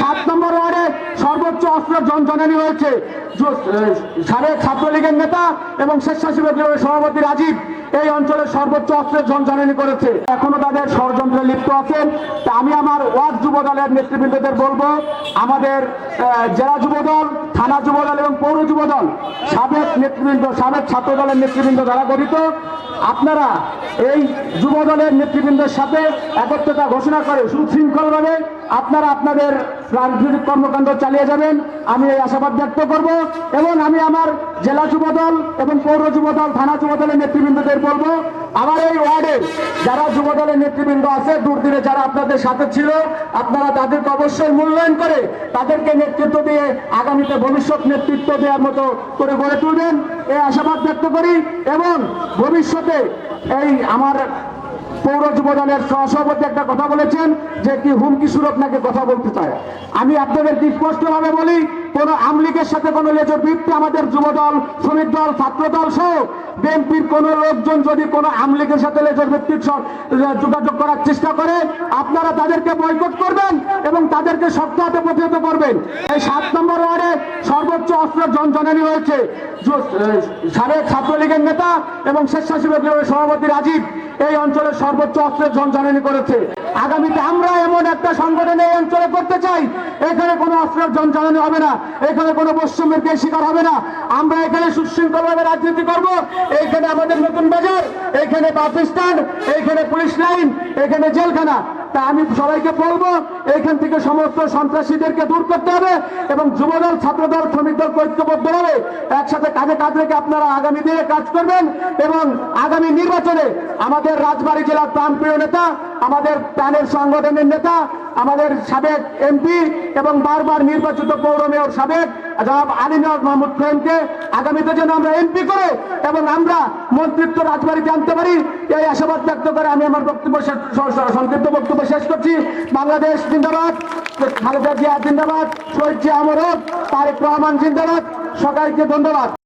সাত নম্বর ওয়ার্ডে সর্বোচ্চ অস্ত্র জনজনানি হয়েছে। সাবেক ছাত্রলীগের নেতা এবং স্বেচ্ছাসেবক সভাপতি রাজীব এই অঞ্চলের সর্বোচ্চ অস্ত্রের জনজনানি করেছে। এখনও তাদের ষড়যন্ত্রে লিপ্ত আছেন। তা আমি আমার ওয়ার্ড যুব দলের নেতৃবৃন্দদের বলব, আমাদের জেলা যুব দল থানা যুব দল এবং পৌর যুব দল সাবেক নেতৃবৃন্দ, সাবেক ছাত্র দলের নেতৃবৃন্দ দ্বারা গঠিত। আপনারা এই যুব দলের নেতৃবৃন্দের সাথে একত্রতা ঘোষণা করে সুশৃঙ্খলভাবে আপনারা আপনাদের রাজনৈতিক কর্মকাণ্ড চালিয়ে যাবেন। আমি এই আশাবাদ ব্যক্ত করব এবং আমি আমার জেলা যুব দল এবং পৌর যুব দল থানা যুব দলের নেতৃবৃন্দদের বলব, আমার এই ওয়ার্ডে যারা যুব দলের নেতৃবৃন্দ আছে, দুর্দিনে যারা আপনাদের সাথে ছিল, আপনারা তাদেরকে অবশ্যই মূল্যায়ন করে তাদেরকে নেতৃত্ব দিয়ে আগামীতে ভবিষ্যৎ নেতৃত্ব দেওয়ার মতো করে গড়ে তুলবেন এই আশাবাদ ব্যক্ত করি এবং ভবিষ্যতে এই আমার পৌর যুব দলের সহসভাপতি একটা কথা বলেছেন যে কি হুমকি সুরত নাকি কথা বলতে চায়। আমি আপনাদেরকে স্পষ্টভাবে বলি কোন আমলিগের সাথে কোনো লেজর বৃত্তি আমাদের যুব দল, শ্রমিক দল, ছাত্র দল সহ বিএনপির কোন লোকজন যদি কোনো আমলিগের সাথে লেজর ভিত্তিক যোগাযোগ করার চেষ্টা করে, আপনারা তাদেরকে বয়কট করবেন এবং তাদেরকে শক্ত হাতে প্রতিহত করবেন। এই সাত নম্বর ওয়ার্ডে সর্বোচ্চ অস্ত্র জনজনানি হয়েছে। সাবেক ছাত্রলীগের নেতা এবং স্বেচ্ছাসেবক সভাপতি রাজীব। এই অঞ্চলের সর্বোচ্চ অস্ত্রের জনজনানি করেছে। আগামীতে আমরা এমন একটা সংগঠন করতে চাই, এখানে কোনো অস্ত্রের জনজনানি হবে না, এখানে কোনো বৈষম্যের কে শিকার হবে না। আমরা এখানে সুশৃঙ্খলভাবে রাজনীতি করব এইখানে আমাদের নতুন বাজার এইখানে বাস স্ট্যান্ড এইখানে পুলিশ লাইন, এখানে জেলখানা। তা আমি সবাইকে বলব এইখান থেকে সমস্ত সন্ত্রাসীদেরকে দূর করতে হবে এবং যুবদল, ছাত্রদল, শ্রমিক দল, ঐক্যবদ্ধ হবে একসাথে কাজে কাজ রেখে আপনারা আগামী দিনে কাজ করবেন এবং আগামী নির্বাচনে আমাদের রাজবাড়ী জেলার প্রাণপ্রিয় নেতা আমাদের প্রাণের সংগঠনের নেতা, আমাদের সাবেক এমপি এবং বারবার নির্বাচিত পৌর মেয়র সাবেক জনাব আলিনাজ মাহমুদ ফেমকে আগামীতে যেন আমরা এমপি করে এবং আমরা মন্ত্রিত্ব রাজবাড়িতে জানতে পারি, এই আশাবাদ ব্যক্ত করে আমি আমার বক্তব্য সংক্ষিপ্ত বক্তব্য শেষ করছি। বাংলাদেশ জিন্দাবাদ খালেদা জিয়া জিন্দাবাদ শহীদ জিয়া আমরত, তারেক রহমান জিন্দাবাদ, সবাইকে ধন্যবাদ।